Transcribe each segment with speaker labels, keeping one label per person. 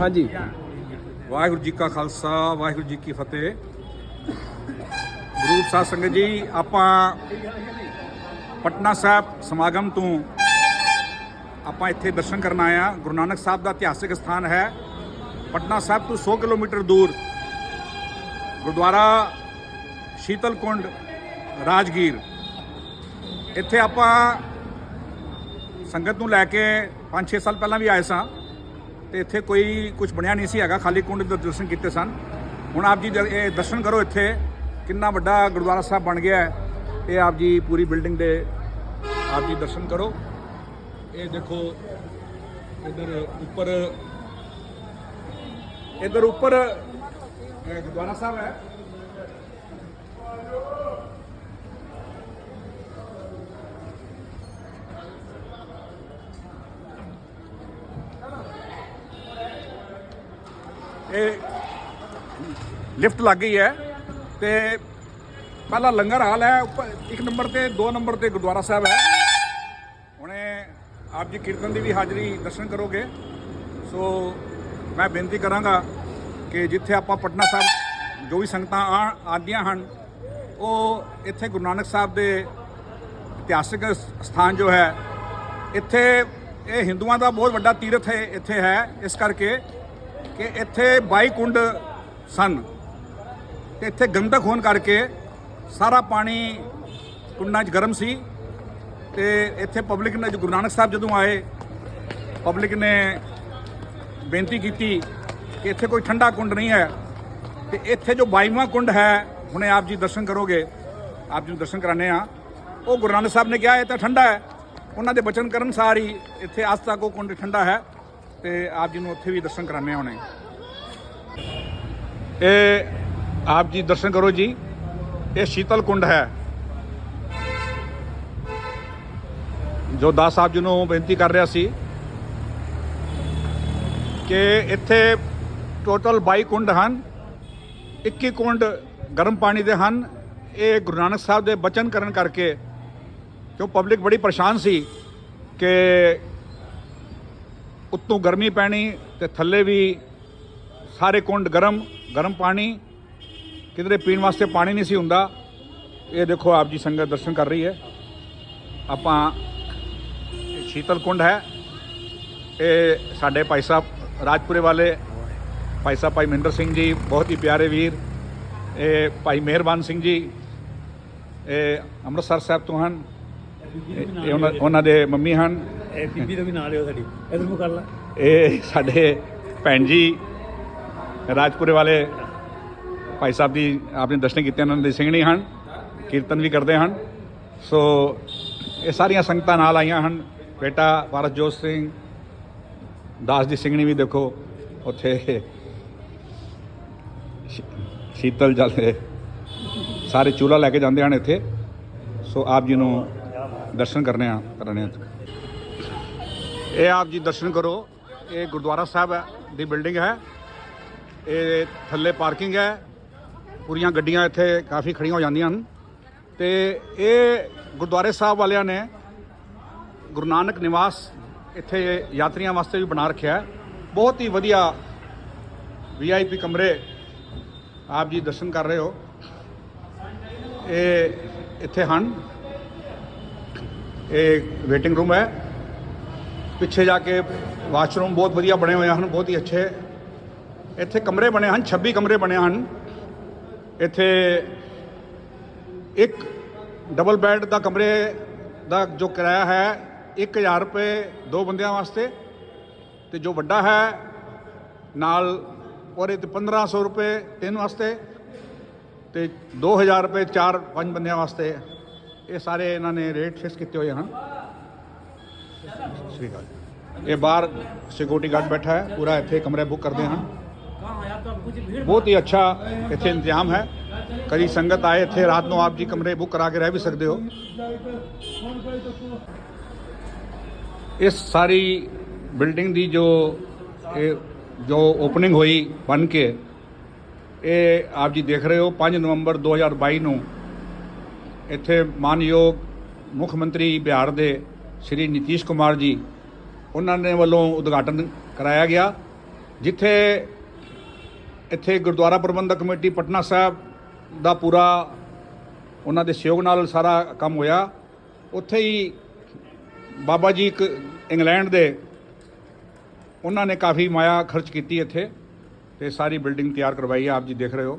Speaker 1: ਹਾਂਜੀ।
Speaker 2: ਵਾਹਿਗੁਰੂ ਜੀ ਕਾ ਖਾਲਸਾ, ਵਾਹਿਗੁਰੂ ਜੀ ਕੀ ਫਤਿਹ। ਗੁਰੂ ਸਾਹਿਬ ਸੰਗਤ ਜੀ, ਆਪਾਂ ਪਟਨਾ ਸਾਹਿਬ ਸਮਾਗਮ ਤੋਂ ਆਪਾਂ ਇੱਥੇ ਦਰਸ਼ਨ ਕਰਨ ਆਏ ਆ ਗੁਰੂ ਨਾਨਕ ਸਾਹਿਬ ਦਾ ਇਤਿਹਾਸਿਕ ਸਥਾਨ ਹੈ। ਪਟਨਾ ਸਾਹਿਬ ਤੋਂ 100 ਕਿਲੋਮੀਟਰ ਦੂਰ ਗੁਰਦੁਆਰਾ ਸ਼ੀਤਲਕੁੰਡ, ਰਾਜਗੀਰ। ਇੱਥੇ ਆਪਾਂ ਸੰਗਤ ਨੂੰ ਲੈ ਕੇ 5-6 ਸਾਲ ਪਹਿਲਾਂ ਵੀ ਆਏ ਸਾਂ। ਤੇ ਇੱਥੇ ਕੋਈ ਕੁਝ ਬਣਿਆ ਨਹੀਂ ਸੀ ਹੈਗਾ, ਖਾਲੀ ਕੁੰਡ ਦੇ ਦਰਸ਼ਨ ਕੀਤੇ ਸਨ। ਹੁਣ ਆਪ ਜੀ ਇਹ ਦਰਸ਼ਨ ਕਰੋ ਇੱਥੇ, ਕਿੰਨਾ ਵੱਡਾ ਗੁਰਦੁਆਰਾ ਸਾਹਿਬ ਬਣ ਗਿਆ ਹੈ। ਇਹ ਆਪ ਜੀ ਪੂਰੀ ਬਿਲਡਿੰਗ ਦੇ ਆਪ ਜੀ ਦਰਸ਼ਨ ਕਰੋ। ਇਹ ਦੇਖੋ, ਇਧਰ ਉੱਪਰ ਇਧਰ ਉੱਪਰ ਗੁਰਦੁਆਰਾ ਸਾਹਿਬ ਹੈ। ਇਹ ਲਿਫਟ ਲੱਗ ਗਈ ਹੈ ਤੇ ਪਹਿਲਾ ਲੰਗਰ ਹਾਲ ਹੈ, ਉੱਪਰ ਇੱਕ ਨੰਬਰ ਤੇ, ਦੋ ਨੰਬਰ ਤੇ ਗੁਰਦੁਆਰਾ ਸਾਹਿਬ ਹੈ। ਹੁਣੇ ਆਪ ਜੀ ਕੀਰਤਨ ਦੀ ਵੀ ਹਾਜ਼ਰੀ ਦਰਸ਼ਨ ਕਰੋਗੇ। ਸੋ ਮੈਂ ਬੇਨਤੀ ਕਰਾਂਗਾ ਕਿ ਜਿੱਥੇ ਆਪਾਂ ਪਟਨਾ ਸਾਹਿਬ ਜੋ ਵੀ ਸੰਗਤਾਂ ਆ ਆਉਂਦੀਆਂ ਹਨ, ਉਹ ਇੱਥੇ ਗੁਰੂ ਨਾਨਕ ਸਾਹਿਬ ਦੇ ਇਤਿਹਾਸਿਕ ਸਥਾਨ ਜੋ ਹੈ, ਇੱਥੇ ਇਹ ਹਿੰਦੂਆਂ ਦਾ ਬਹੁਤ ਵੱਡਾ ਤੀਰਥ ਹੈ, ਇੱਥੇ ਹੈ। ਇਸ ਕਰਕੇ ਕਿ ਇੱਥੇ 22 ਕੁੰਡ ਸਨ ਤੇ ਇੱਥੇ ਗੰਦਕ ਹੋਣ ਕਰਕੇ ਸਾਰਾ ਪਾਣੀ ਕੁੰਡਾਂ 'ਚ ਗਰਮ ਸੀ ਤੇ ਇੱਥੇ ਪਬਲਿਕ ਨੇ ਜੋ ਗੁਰੂ ਨਾਨਕ ਸਾਹਿਬ ਜਦੋਂ ਆਏ, ਪਬਲਿਕ ਨੇ ਬੇਨਤੀ ਕੀਤੀ ਕਿ ਇੱਥੇ ਕੋਈ ਠੰਡਾ ਕੁੰਡ ਨਹੀਂ ਹੈ ਤੇ ਇੱਥੇ ਜੋ 22ਵਾਂ ਕੁੰਡ ਹੈ, ਹੁਣੇ ਆਪ ਜੀ ਦਰਸ਼ਨ ਕਰੋਗੇ, ਆਪ ਜੀ ਨੂੰ ਦਰਸ਼ਨ ਕਰਾਣੇ ਆ ਉਹ ਗੁਰੂ ਨਾਨਕ ਸਾਹਿਬ ਨੇ ਕਿਹਾ, ਇਹ ਤਾਂ ਠੰਡਾ ਹੈ, ਉਹਨਾਂ ਦੇ ਬਚਨ ਕਰਨ ਸਾਰ ਹੀ ਇੱਥੇ ਅੱਜ ਤੱਕ ਉਹ ਕੁੰਡ ਠੰਡਾ ਹੈ। ਤੇ ਆਪ ਜੀ ਨੂੰ ਉੱਥੇ ਵੀ ਦਰਸ਼ਨ ਕਰਾਣੇ ਹੁਣੇ। ਇਹ ਆਪ ਜੀ ਦਰਸ਼ਨ ਕਰੋ ਜੀ। ਇਹ ਸ਼ੀਤਲ ਕੁੰਡ ਹੈ। ਜੋ ਦਾਸ ਸਾਹਿਬ ਜੀ ਨੂੰ ਬੇਨਤੀ ਕਰ ਰਿਹਾ ਸੀ ਕਿ ਇੱਥੇ ਟੋਟਲ 22 ਕੁੰਡ ਹਨ। 21 ਕੁੰਡ ਗਰਮ ਪਾਣੀ ਦੇ ਹਨ। ਇਹ ਗੁਰੂ ਨਾਨਕ ਸਾਹਿਬ ਦੇ ਬਚਨ ਕਰਨ ਕਰਕੇ ਕਿਉਂ ਪਬਲਿਕ ਬੜੀ ਪਰੇਸ਼ਾਨ ਸੀ ਕਿ ਉੱਤੋਂ ਗਰਮੀ ਪੈਣੀ ਤੇ ਥੱਲੇ ਵੀ ਸਾਰੇ ਕੁੰਡ ਗਰਮ ਗਰਮ ਪਾਣੀ। ਕਿਧਰੇ ਪੀਣ ਵਾਸਤੇ ਪਾਣੀ ਨਹੀਂ ਸੀ ਹੁੰਦਾ। ਇਹ ਦੇਖੋ ਆਪ ਜੀ ਸੰਗਤ ਦਰਸ਼ਨ ਕਰ ਰਹੀ ਹੈ। ਆਪਾਂ ਸ਼ੀਤਲ ਕੁੰਡ ਹੈ। ਇਹ ਸਾਡੇ ਭਾਈ ਸਾਹਿਬ ਰਾਜਪੁਰੇ ਵਾਲੇ, ਭਾਈ ਸਾਹਿਬ ਭਾਈ ਮਹਿੰਦਰ ਸਿੰਘ ਜੀ, ਬਹੁਤ ਹੀ ਪਿਆਰੇ ਵੀਰ। ਇਹ ਭਾਈ ਮਿਹਰਬਾਨ ਸਿੰਘ ਜੀ। ਇਹ ਅੰਮ੍ਰਿਤਸਰ ਸਾਹਿਬ ਤੋਂ ਹਨ। ਇਹ ਉਹਨਾਂ ਉਹਨਾਂ ਦੇ ਮੰਮੀ ਹਨ।
Speaker 3: ਇਹ ਬੀਬੀ ਦਾ ਵੀ ਨਾਲ ਲਿਓ ਸਾਡੀ। ਇਧਰ ਨੂੰ ਕਰ ਲੈ।
Speaker 2: ਇਹ ਸਾਡੇ ਭੈਣ ਜੀ ਰਾਜਪੁਰੇ ਵਾਲੇ ਭਾਈ ਸਾਹਿਬ ਦੀ ਆਪਨੇ ਦਰਸ਼ਨ ਕੀਤੇ ਉਹਨਾਂ ਦੇ ਸਿੰਘਣੀ ਹਨ, ਕੀਰਤਨ ਵੀ ਕਰਦੇ ਹਨ। ਸੋ ਇਹ ਸਾਰੀਆਂ ਸੰਗਤਾਂ ਨਾਲ ਆਈਆਂ ਹਨ। ਬੇਟਾ ਭਾਰਤਜੋਤ ਸਿੰਘ, ਦਾਸ ਦੀ ਸਿੰਘਣੀ ਵੀ ਦੇਖੋ, ਉੱਥੇ ਸ਼ੀਤਲ ਜਲ ਸਾਰੇ ਚੂਲਾ ਲੈ ਕੇ ਜਾਂਦੇ ਹਨ ਇੱਥੇ। ਸੋ ਆਪ ਜੀ ਨੂੰ ਦਰਸ਼ਨ ਕਰਨੇ ਆ ਕਰਨੇ ਆ। ਇਹ ਆਪ ਜੀ ਦਰਸ਼ਨ ਕਰੋ। ਇਹ ਗੁਰਦੁਆਰਾ ਸਾਹਿਬ ਦੀ ਬਿਲਡਿੰਗ ਹੈ। ਇਹ ਥੱਲੇ ਪਾਰਕਿੰਗ ਹੈ। ਪੂਰੀਆਂ ਗੱਡੀਆਂ ਇੱਥੇ ਕਾਫੀ ਖੜੀਆਂ ਹੋ ਜਾਂਦੀਆਂ ਹਨ। ਤੇ ਇਹ ਗੁਰਦੁਆਰੇ ਸਾਹਿਬ ਵਾਲਿਆਂ ਨੇ ਗੁਰੂ ਨਾਨਕ ਨਿਵਾਸ ਇੱਥੇ ਯਾਤਰੀਆਂ ਵਾਸਤੇ ਵੀ ਬਣਾ ਰੱਖਿਆ ਹੈ। ਬਹੁਤ ਹੀ ਵਧੀਆ ਵੀਆਈਪੀ ਕਮਰੇ ਆਪ ਜੀ ਦਰਸ਼ਨ ਕਰ ਰਹੇ ਹੋ। ਇਹ ਇੱਥੇ ਹਨ। ਇਹ ਵੇਟਿੰਗ ਰੂਮ ਹੈ। ਪਿੱਛੇ ਜਾ ਕੇ ਵਾਸ਼ਰੂਮ ਬਹੁਤ ਵਧੀਆ ਬਣੇ ਹੋਏ ਹਨ, ਬਹੁਤ ਹੀ ਅੱਛੇ। ਇੱਥੇ ਕਮਰੇ ਬਣੇ ਹਨ 26 ਕਮਰੇ ਬਣੇ ਹਨ। ਇੱਥੇ ਇੱਕ ਡਬਲ ਬੈੱਡ ਦਾ ਕਮਰੇ ਦਾ ਜੋ ਕਿਰਾਇਆ ਹੈ 1000 ਰੁਪਏ ਦੋ ਬੰਦਿਆਂ ਵਾਸਤੇ ਤੇ ਜੋ ਵੱਡਾ ਹੈ, ਨਾਲ ਉਹਦੇ ਤੇ 1500 ਰੁਪਏ ਤਿੰਨ ਵਾਸਤੇ ਤੇ 2000 ਰੁਪਏ ਚਾਰ ਪੰਜ ਬੰਦਿਆਂ ਵਾਸਤੇ। ਇਹ ਸਾਰੇ ਇਹਨਾਂ ਨੇ ਰੇਟ ਫਿਕਸ ਕੀਤੇ ਹੋਏ ਹਨ। ਸ਼੍ਰੀ ਅਕਾਲ ਇਹ ਬਾਹਰ ਸਿਕਿਉਰਿਟੀ ਗਾਰਡ ਬੈਠਾ ਹੈ, ਪੂਰਾ ਇੱਥੇ ਕਮਰੇ ਬੁੱਕ ਕਰਦੇ ਹਨ। ਬਹੁਤ ਹੀ ਅੱਛਾ ਇੱਥੇ ਇੰਤਜ਼ਾਮ ਹੈ। ਕਦੀ ਸੰਗਤ ਆਏ, ਇੱਥੇ ਰਾਤ ਨੂੰ ਆਪ ਜੀ ਕਮਰੇ ਬੁੱਕ ਕਰਾ ਕੇ ਰਹਿ ਵੀ ਸਕਦੇ ਹੋ। ਇਸ ਸਾਰੀ ਬਿਲਡਿੰਗ ਦੀ ਜੋ ਇਹ ਜੋ ਓਪਨਿੰਗ ਹੋਈ ਬਣ ਕੇ, ਇਹ ਆਪ ਜੀ ਦੇਖ ਰਹੇ ਹੋ 5 ਨਵੰਬਰ 2022 ਨੂੰ ਇੱਥੇ ਮਾਨਯੋਗ ਮੁੱਖ ਮੰਤਰੀ ਬਿਹਾਰ ਦੇ ਸ਼੍ਰੀ ਨਿਤੀਸ਼ ਕੁਮਾਰ ਜੀ, ਉਹਨਾਂ ਨੇ ਵੱਲੋਂ ਉਦਘਾਟਨ ਕਰਾਇਆ ਗਿਆ, ਜਿੱਥੇ ਇੱਥੇ ਗੁਰਦੁਆਰਾ ਪ੍ਰਬੰਧਕ ਕਮੇਟੀ ਪਟਨਾ ਸਾਹਿਬ ਦਾ ਪੂਰਾ ਉਹਨਾਂ ਦੇ ਸਹਿਯੋਗ ਨਾਲ ਸਾਰਾ ਕੰਮ ਹੋਇਆ। ਉੱਥੇ ਹੀ ਬਾਬਾ ਜੀ ਇੱਕ ਇੰਗਲੈਂਡ ਦੇ ਉਹਨਾਂ ਨੇ ਕਾਫੀ ਮਾਇਆ ਖਰਚ ਕੀਤੀ ਇੱਥੇ ਤੇ ਸਾਰੀ ਬਿਲਡਿੰਗ ਤਿਆਰ ਕਰਵਾਈ ਹੈ, ਆਪ ਜੀ ਦੇਖ ਰਹੇ ਹੋ।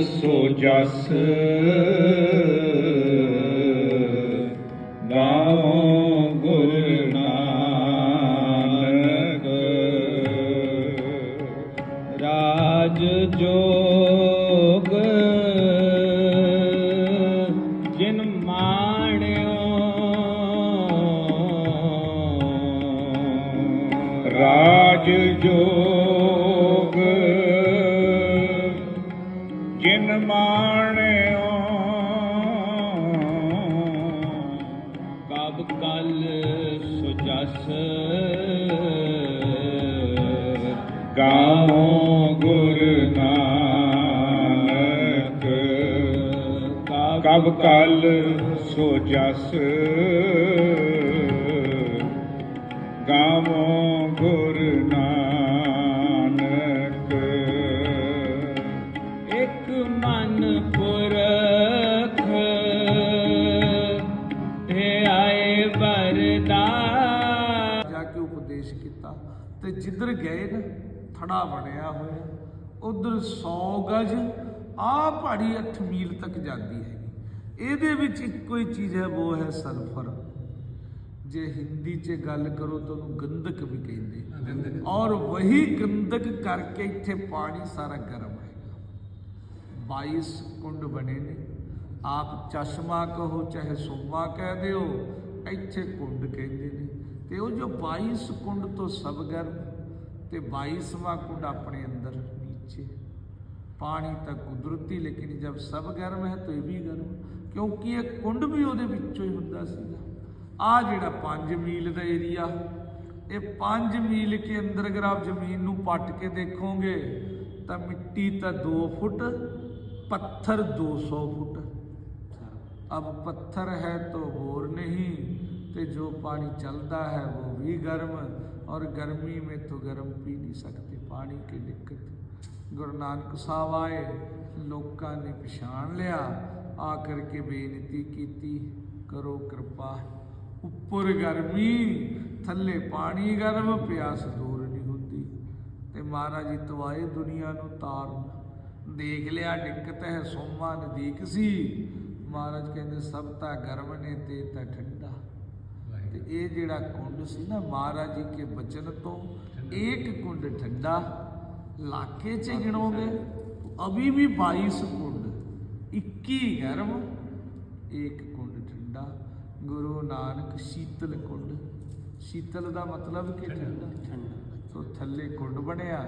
Speaker 4: ਸੋ ਜਸ। ਗਾਵੋ ਗੁਰ ਨਾਨਕ। ਰਾਜ ਜੋਗ। ਜਿਨ ਮਾਣਿਓ।
Speaker 1: ਰਾਜ ਜੋਗ। ਜਿਨ ਮਾਣਿਓ।
Speaker 4: ਕਬ ਕਲ ਸੁਜਸ
Speaker 1: ਗਾਵੋ ਗੁਰ ਨਾਨਕ। ਕਬ ਕਲ ਸੋ ਜਸ
Speaker 5: ਥੜਾ ਬਣਿਆ ਹੋਇਆ ਉਧਰ 100 ਗਜ ਆ ਪਹਾੜੀ 8 ਮੀਲ ਤੱਕ ਜਾਂਦੀ ਹੈ ਇਹਦੇ ਵਿੱਚ ਇੱਕੋ ਹੀ ਚੀਜ਼ ਹੈ ਉਹ ਹੈ ਸਲਫਰ। ਜੇ ਹਿੰਦੀ 'ਚ ਗੱਲ ਕਰੋ ਤਾਂ ਉਹਨੂੰ ਗੰਧਕ ਵੀ ਕਹਿੰਦੇ ਔਰ ਵਹੀ ਗੰਧਕ ਕਰਕੇ ਇੱਥੇ ਪਾਣੀ ਸਾਰਾ ਗਰਮ ਹੈ। 22 ਕੁੰਡ ਬਣੇ ਨੇ। ਆਪ ਚਸ਼ਮਾ ਕਹੋ ਚਾਹੇ ਸੋਮਾ ਕਹਿ ਦਿਓ ਇੱਥੇ ਕੁੰਡ ਕਹਿੰਦੇ ਨੇ। ਤੇ ਉਹ ਜੋ 22 ਕੁੰਡ ਤੋਂ ਸਭ ਗਰਮ ਤੇ 22ਵਾਂ ਕੁੰਡ ਆਪਣੇ ਅੰਦਰ ਨੀਚੇ। ਪਾਣੀ ਤਾਂ ਕੁਦਰਤੀ, ਲੇਕਿਨ ਜਦ ਸਭ ਗਰਮ ਹੈ ਤਾਂ ਇਹ ਵੀ ਗਰਮ। ਕਿਉਂਕਿ ਇਹ ਕੁੰਡ ਵੀ ਉਹਦੇ ਵਿੱਚੋਂ ਹੀ ਹੁੰਦਾ ਸੀਗਾ। ਆ ਜਿਹੜਾ 5 ਮੀਲ ਦਾ ਏਰੀਆ ਇਹ 5 ਮੀਲ ਕੇ ਅੰਦਰ ਅਗਰ ਆਪ ਜ਼ਮੀਨ ਨੂੰ ਪੱਟ ਕੇ ਦੇਖੋਗੇ, ਤਾਂ ਮਿੱਟੀ ਤਾਂ 2 ਫੁੱਟ, ਪੱਥਰ 200 ਫੁੱਟ। ਅਬ ਪੱਥਰ ਹੈ ਤੋ ਹੋਰ ਨਹੀਂ, ਤੇ ਜੋ ਪਾਣੀ ਚੱਲਦਾ ਹੈ, ਉਹ ਵੀ ਗਰਮ। और गर्मी में तो गर्म पी नहीं सकते पानी की दिक्कत गुरु नानक साहब आए लोगों ने पछाण लिया आकर के बेनती की करो कृपा ਉੱਪਰ ਗਰਮੀ ਥੱਲੇ ਪਾਣੀ ਗਰਮ ਪਿਆਸ ਦੂਰ ਨਹੀਂ ਹੁੰਦੀ ਤੇ ਮਹਾਰਾਜ ਜੀ ਤਵਾਏ ਦੁਨੀਆ ਨੂੰ ਤਾਰਨ ਦੇਖ ਲਿਆ ਦਿੱਕਤ ਹੈ ਸੋਮਾ ਨਦੀਕ ਸੀ ਮਹਾਰਾਜ ਕਹਿੰਦੇ ਸਭ ਤਾਂ ਗਰਮ ਨੇ ਤੇ ਤਾਂ ਠੰਡਾ ਤੇ ਇਹ ਜਿਹੜਾ ਕੁੰਡ ਸੀ ਨਾ ਮਹਾਰਾਜ ਜੀ ਕੇ ਬਚਨ ਤੋਂ ਇੱਕ ਕੁੰਡ ਠੰਡਾ ਲਾਕੇ ਚ ਗਿਣੋਗੇ ਅਭੀ ਵੀ 22 ਕੁੰਡ 21 ਗਰਮ ਇੱਕ ਕੁੰਡ ਠੰਡਾ ਗੁਰੂ ਨਾਨਕ ਸ਼ੀਤਲ ਕੁੰਡ। ਸ਼ੀਤਲ ਦਾ ਮਤਲਬ ਕਿ ਠੰਡਾ ਤੋਂ ਥੱਲੇ ਕੁੰਡ ਬਣਿਆ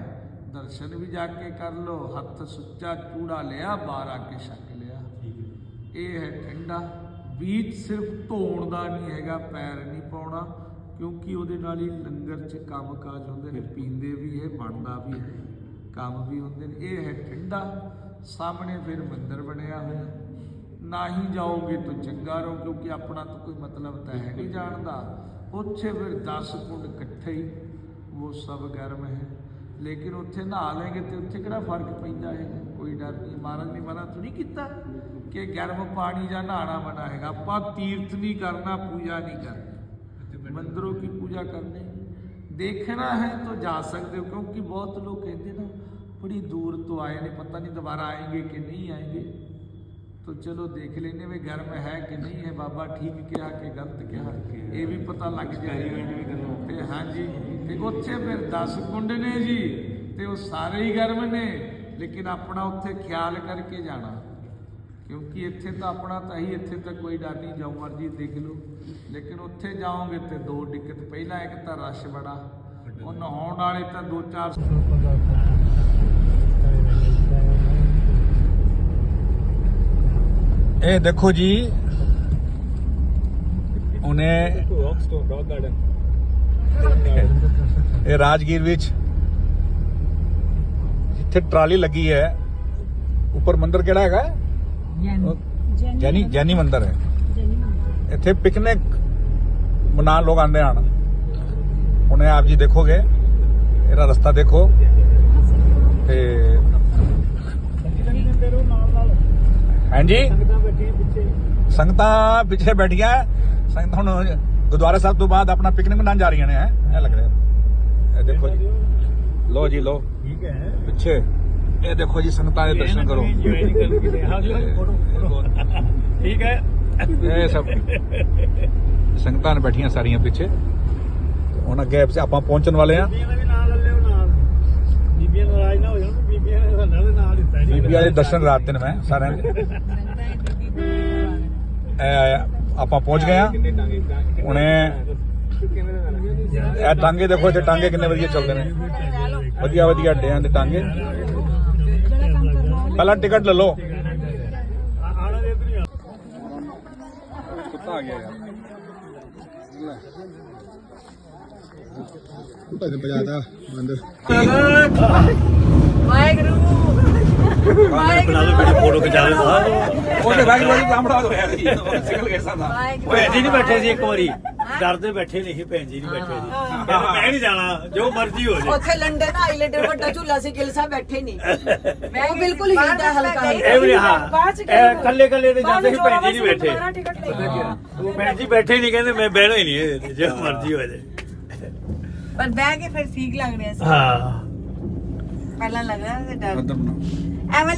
Speaker 5: ਦਰਸ਼ਨ ਵੀ ਜਾ ਕੇ ਕਰ ਲੋ ਹੱਥ ਸੁੱਚਾ ਚੂੜਾ ਲਿਆ ਬਾਹਰ ਆ ਕੇ ਛਕ ਲਿਆ। ਇਹ ਹੈ ਠੰਡਾ। ਬੀਜ ਸਿਰਫ ਧੋਣ ਦਾ ਨਹੀਂ ਹੈਗਾ, ਪੈਰ ਨਹੀਂ ਪਾਉਣਾ, ਕਿਉਂਕਿ ਉਹਦੇ ਨਾਲ ਹੀ ਲੰਗਰ 'ਚ ਕੰਮ ਕਾਜ ਹੁੰਦੇ ਨੇ, ਪੀਂਦੇ ਵੀ ਹੈ, ਬਣਦਾ ਵੀ ਹੈ, ਕੰਮ ਵੀ ਹੁੰਦੇ ਨੇ। ਇਹ ਹੈ ਠੰਡਾ, ਸਾਹਮਣੇ ਫਿਰ ਮੰਦਰ ਬਣਿਆ ਹੋਇਆ। ਨਾ ਹੀ ਜਾਓਗੇ ਤਾਂ ਚੰਗਾ ਰਹੋ, ਕਿਉਂਕਿ ਆਪਣਾ ਤਾਂ ਕੋਈ ਮਤਲਬ ਤਾਂ ਹੈ ਨਹੀਂ ਜਾਣਦਾ। ਉੱਥੇ ਫਿਰ 10 ਕੁੰਡ ਇਕੱਠੇ ਹੀ ਉਹ ਸਭ ਗਰਮ ਹੈ। ਲੇਕਿਨ ਉੱਥੇ ਨਹਾ ਲੈਂਗੇ ਤੇ ਉੱਥੇ ਕਿਹੜਾ ਫ਼ਰਕ ਪੈਂਦਾ ਹੈ? ਕੋਈ ਡਰ ਨਹੀਂ, ਮਹਾਰਾਜ ਨੇ ਮਨਾ ਥੋੜੀ ਕੀਤਾ? ਕਿ ਗਰਮ ਪਾਣੀ ਜਾਂ ਨਹਾਣਾ ਮਨਾ ਹੈਗਾ ਆਪਾਂ ਤੀਰਥ ਨਹੀਂ ਕਰਨਾ ਪੂਜਾ नहीं करनी मंदिरों की पूजा करने देखना है तो जा सकते हो क्योंकि बहुत लोग कहते ना बड़ी दूर तो आए ने पता नहीं दोबारा आएंगे कि नहीं आएंगे तो चलो देख लेने में गर्म है कि नहीं है बाबा ठीक क्या कि गलत क्या ये भी पता लग जाए हाँ जी ਤੇ ਉੱਥੇ ਫਿਰ 10 ਕੁੰਡ ਨੇ ਜੀ ਤੇ ਉਹ ਸਾਰੇ ਹੀ ਗਰਮ ਨੇ ਲੇਕਿਨ ਆਪਣਾ ਉੱਥੇ ਖਿਆਲ ਕਰਕੇ ਜਾਣਾ ਕਿਉਂਕਿ ਇੱਥੇ ਤਾਂ ਆਪਣਾ ਤਾਂ ਹੀ ਇੱਥੇ ਤਾਂ ਕੋਈ ਡਰ ਨਹੀਂ ਜਾਓ ਮਰਜ਼ੀ ਦੇਖ ਲਓ। ਲੇਕਿਨ ਉੱਥੇ ਜਾਓਗੇ ਤੇ ਦੋ ਦਿੱਕਤ ਪਹਿਲਾਂ ਇੱਕ ਤਾਂ ਰਸ਼ ਬੜਾ, ਉਹ ਨਹਾਉਣ ਵਾਲੇ ਤਾਂ ਦੋ ਚਾਰ
Speaker 2: ਇਹ ਦੇਖੋ ਜੀ, ਉਹਨੇ ਇਹ ਰਾਜਗੀਰ ਵਿੱਚ ਜਿੱਥੇ ਟਰਾਲੀ ਲੱਗੀ ਹੈ, ਉੱਪਰ ਮੰਦਿਰ ਕਿਹੜਾ ਹੈਗਾ? ਉਹ ਜੈਨੀ ਜੈਨੀ ਮੰਦਿਰ। ਹੈ। ਇੱਥੇ ਪਿਕਨਿਕ ਮਨਾਉਣ ਲੋਕ ਆਉਂਦੇ ਹਨ। ਹੁਣੇ ਆਪ ਜੀ ਦੇਖੋਗੇ। ਇਹਦਾ ਰਸਤਾ ਦੇਖੋ। ਤੇ ਹਾਂਜੀ? ਸੰਗਤਾਂ ਪਿੱਛੇ ਬੈਠੀਆਂ। ਸੰਗਤਾਂ ਹੁਣ ਗੁਰਦੁਆਰਾ ਸਾਹਿਬ ਤੋਂ ਬਾਅਦ ਆਪਣਾ ਪਿਕਨਿਕ ਮਨਾਉਣ ਜਾ ਰਹੀਆਂ ਨੇ ਹੈਂ? ਇਹ ਲੱਗ ਰਿਹਾ। ਇਹ ਦੇਖੋ ਜੀ। ਲੋ ਜੀ ਲੋ
Speaker 3: ਠੀਕ ਹੈ।
Speaker 2: ਪਿੱਛੇ। ਇਹ ਦੇਖੋ ਜੀ ਸੰਗਤਾਂ ਦੇ ਦਰਸ਼ਨ ਕਰੋ।
Speaker 3: ਠੀਕ ਹੈ।
Speaker 2: ਇਹ ਸਭ। ਸੰਗਤਾਂ ਨੇ ਬੈਠੀਆਂ ਸਾਰੀਆਂ ਪਿੱਛੇ। ਹੁਣ ਅੱਗੇ ਆਪਾਂ ਪਹੁੰਚਣ ਵਾਲੇ ਆ
Speaker 3: ਬੀਬੀਆਂ ਦਾ ਵੀ ਨਾਲ ਲੈ ਲਿਓ ਨਾਲ। ਬੀਬੀਆਂ ਨਾਰਾਜ਼ ਨਾ ਹੋ ਜਾਣ ਬੀਬੀਆਂ ਨੇ ਸਾਡਾ ਦੇ ਨਾਲ ਦਿੱਤਾ ਜੀ।
Speaker 2: ਬੀਬੀਆਂ ਦੇ ਦਰਸ਼ਨ ਰਾਤ ਦਿਨ ਮੈਂ ਸਾਰਿਆਂ ਦੇ। ਆਪਾਂ ਪਹੁੰਚ ਗਏ ਆ ਹੁਣੇ ਇਹ ਟਾਂਗੇ ਦੇਖੋ ਇੱਥੇ ਟਾਂਗੇ ਕਿੰਨੇ ਵਧੀਆ ਚੱਲਦੇ ਨੇ। ਵਧੀਆ ਵਧੀਆ ਅੱਡਿਆਂ ਦੇ ਟਾਂਗੇ ਪਹਿਲਾਂ ਟਿਕਟ ਲੈ ਲਓ।
Speaker 3: ਆਣਾ ਦੇ ਇਧਰ ਹੀ ਆ
Speaker 2: ਕੁੱਤਾ ਆ ਗਿਆ ਯਾਰ
Speaker 6: ਵਾਹਿਗੁਰੂ।
Speaker 3: ਬਣਾ ਲਓ ਮੇਰੀ ਫੋਟੋ ਖਿਚਾ ਲਓ
Speaker 2: ਉਹਦੇ ਬਾਕੀ ਵਾਲੀ ਕਾਮੜਾ ਹੋਇਆ ਜੀ ਸਿੰਗਲ ਕੇਸਾਂ ਦਾ
Speaker 3: ਭੈਣ ਜੀ ਨਹੀਂ ਬੈਠੇ ਸੀ ਇੱਕ ਵਾਰੀ। ਡਰਦੇ ਬੈਠੇ ਨਹੀਂ ਸੀ ਭੈਣ ਜੀ ਨਹੀਂ ਬੈਠੇ ਸੀ। ਕਹਿੰਦੇ ਮੈਂ ਨਹੀਂ ਜਾਣਾ ਜੋ ਮਰਜ਼ੀ ਹੋ ਜਾਏ
Speaker 6: ਉੱਥੇ ਲੰਡਨ ਆਈਲੈਂਡ ਵੱਡਾ ਝੂਲਾ ਸੀ ਗਿਲ ਸਾਹਿਬ ਬੈਠੇ ਨਹੀਂ। ਉਹ ਬਿਲਕੁਲ ਹਿਲਦਾ ਹਲਕਾ
Speaker 3: ਇਹ ਵੀ ਹਾਂ। ਇਹ ਕੱਲੇ ਕੱਲੇ ਤੇ ਜਾਂਦੇ ਸੀ ਭੈਣ ਜੀ ਨਹੀਂ ਬੈਠੇ। ਉਹ ਭੈਣ ਜੀ ਬੈਠੇ ਨਹੀਂ ਕਹਿੰਦੇ ਮੈਂ ਬਹਿਣਾ ਹੀ ਨਹੀਂ ਇਹਦੇ ਤੇ, ਜੋ ਮਰਜ਼ੀ ਹੋ ਜਾਏ
Speaker 6: ਪਰ ਬਹਿ ਕੇ ਫਿਰ ਠੀਕ ਲੱਗ ਰਿਹਾ ਸੀ
Speaker 3: ਹਾਂ।
Speaker 6: ਪਹਿਲਾਂ ਲੱਗ ਰਿਹਾ ਸੀ ਡਰ। Emily